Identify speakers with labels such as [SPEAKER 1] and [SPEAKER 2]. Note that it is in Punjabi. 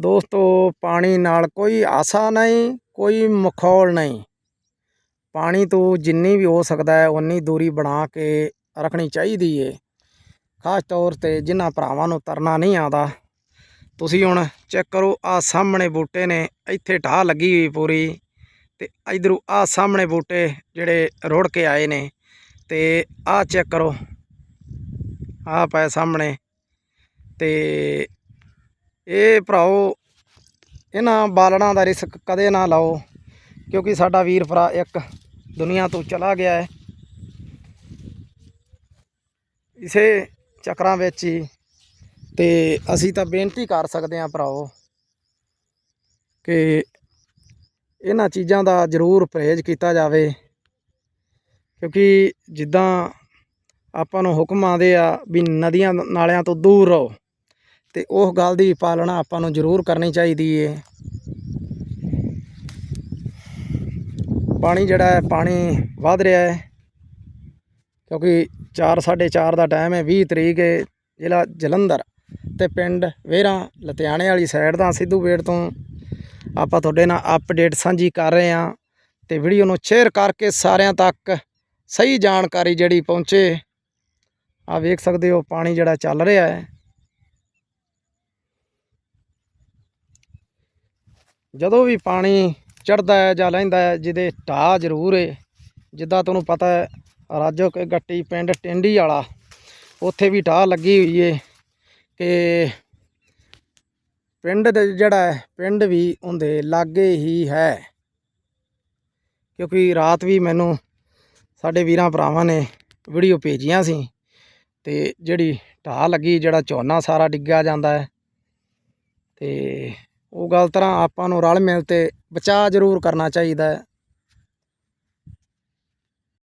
[SPEAKER 1] ਦੋਸਤੋ, ਪਾਣੀ ਨਾਲ ਕੋਈ ਆਸਾ ਨਹੀਂ, ਕੋਈ ਮਖੌਲ ਨਹੀਂ। ਪਾਣੀ ਤੋਂ ਜਿੰਨੀ ਵੀ ਹੋ ਸਕਦਾ ਹੈ ਉਨੀ ਦੂਰੀ ਬਣਾ ਕੇ ਰੱਖਣੀ ਚਾਹੀਦੀ ਏ। ਖਾਸ ਤੌਰ ਤੇ ਜਿਨ੍ਹਾਂ ਭਰਾਵਾਂ ਨੂੰ ਤਰਨਾ ਨਹੀਂ ਆਉਂਦਾ। ਤੁਸੀਂ ਹੁਣ ਚੈੱਕ ਕਰੋ ਆ ਸਾਹਮਣੇ ਬੂਟੇ ਨੇ, ਇੱਥੇ ਢਾਹ ਲੱਗੀ ਹੋਈ ਪੂਰੀ ਤੇ ਇਧਰੋਂ ਆ ਸਾਹਮਣੇ ਬੂਟੇ ਜਿਹੜੇ ਰੁੜ ਕੇ ਆਏ ਨੇ ਤੇ ਆ ਚੈੱਕ ਕਰੋ। ਆ ਪਏ ਸਾਹਮਣੇ ਤੇ ਇਹ ਭਰਾਓ, ਇਹਨਾਂ ਬਾਲਣਾਂ ਦਾ ਰਿਸਕ ਕਦੇ ਨਾ ਲਾਓ, ਕਿਉਂਕਿ ਸਾਡਾ ਵੀਰ ਭਰਾ ਇੱਕ ਦੁਨੀਆ ਤੋਂ ਚਲਾ ਗਿਆ ਹੈ। ਇਸੇ ਚੱਕਰਾਂ ਵਿੱਚ ਹੀ ਤੇ ਅਸੀਂ ਤਾਂ ਬੇਨਤੀ ਕਰ ਸਕਦੇ ਹਾਂ ਭਰਾਓ ਕਿ ਇਹਨਾਂ ਚੀਜ਼ਾਂ ਦਾ ਜ਼ਰੂਰ ਪਰਹੇਜ਼ ਕੀਤਾ ਜਾਵੇ, ਕਿਉਂਕਿ ਜਿੱਦਾਂ ਆਪਾਂ ਨੂੰ ਹੁਕਮ ਆਉਂਦੇ ਆ ਵੀ ਨਦੀਆਂ ਨਾਲਿਆਂ ਤੋਂ ਦੂਰ ਰਹੋ। ਤੇ ਉਹ ਗੱਲ ਦੀ ਪਾਲਣਾ ਆਪਾਂ ਨੂੰ ਜ਼ਰੂਰ ਕਰਨੀ ਚਾਹੀਦੀ ਏ। ਪਾਣੀ ਜਿਹੜਾ ਹੈ, ਪਾਣੀ ਵਧ ਰਿਹਾ ਹੈ, ਕਿਉਂਕਿ 4 4:30 ਦਾ ਟਾਈਮ ਹੈ 20 ਤਰੀਕ ਹੈ ਜ਼ਿਲ੍ਹਾ ਜਲੰਧਰ ਤੇ ਪਿੰਡ ਵੇਰਾ ਲੁਧਿਆਣੇ ਵਾਲੀ ਸਾਈਡ ਦਾ ਸਿੱਧੂ ਬੇੜ ਤੋਂ ਆਪਾਂ ਤੁਹਾਡੇ ਨਾਲ ਅਪਡੇਟ ਸਾਂਝੀ ਕਰ ਰਹੇ ਹਾਂ ਤੇ ਵੀਡੀਓ ਨੂੰ ਸ਼ੇਅਰ ਕਰਕੇ ਸਾਰਿਆਂ ਤੱਕ ਸਹੀ ਜਾਣਕਾਰੀ ਜਿਹੜੀ ਪਹੁੰਚੇ ਆ ਵੇਖ ਸਕਦੇ ਹੋ ਪਾਣੀ ਜਿਹੜਾ ਚੱਲ ਰਿਹਾ ਹੈ। ਜਦੋਂ ਵੀ ਪਾਣੀ ਚੜਦਾ ਹੈ ਜਾਂ ਲੈਂਦਾ ਹੈ, ਜਿਹਦੇ ਢਾਹ ਜ਼ਰੂਰ ਹੈ ਜਿੱਦਾਂ ਤੁਹਾਨੂੰ ਪਤਾ ਹੈ ਰਾਜੋ ਕੇ ਗੱਟੀ ਪਿੰਡ ਟਿੰਡੀ ਵਾਲਾ, ਉੱਥੇ ਵੀ ਢਾਹ ਲੱਗੀ ਹੋਈ ਏ ਕਿ ਪਿੰਡ ਦੇ ਜਿਹੜਾ ਹੈ, ਪਿੰਡ ਵੀ ਉਹਦੇ ਲਾਗੇ ਹੀ ਹੈ। ਕਿਉਂਕਿ ਰਾਤ ਵੀ ਮੈਨੂੰ ਸਾਡੇ ਵੀਰਾਂ ਭਰਾਵਾਂ ਨੇ ਵੀਡੀਓ ਭੇਜੀਆਂ ਸੀ ਤੇ ਜਿਹੜੀ ਢਾਹ ਲੱਗੀ, ਜਿਹੜਾ ਝੋਨਾ ਸਾਰਾ ਡਿੱਗਿਆ ਜਾਂਦਾ ਹੈ ਤੇ ਉਹ ਗੱਲ ਤਰ੍ਹਾਂ ਆਪਾਂ ਨੂੰ ਰਲ ਮਿਲ ਤੇ ਬਚਾਅ ਜ਼ਰੂਰ ਕਰਨਾ ਚਾਹੀਦਾ ਹੈ।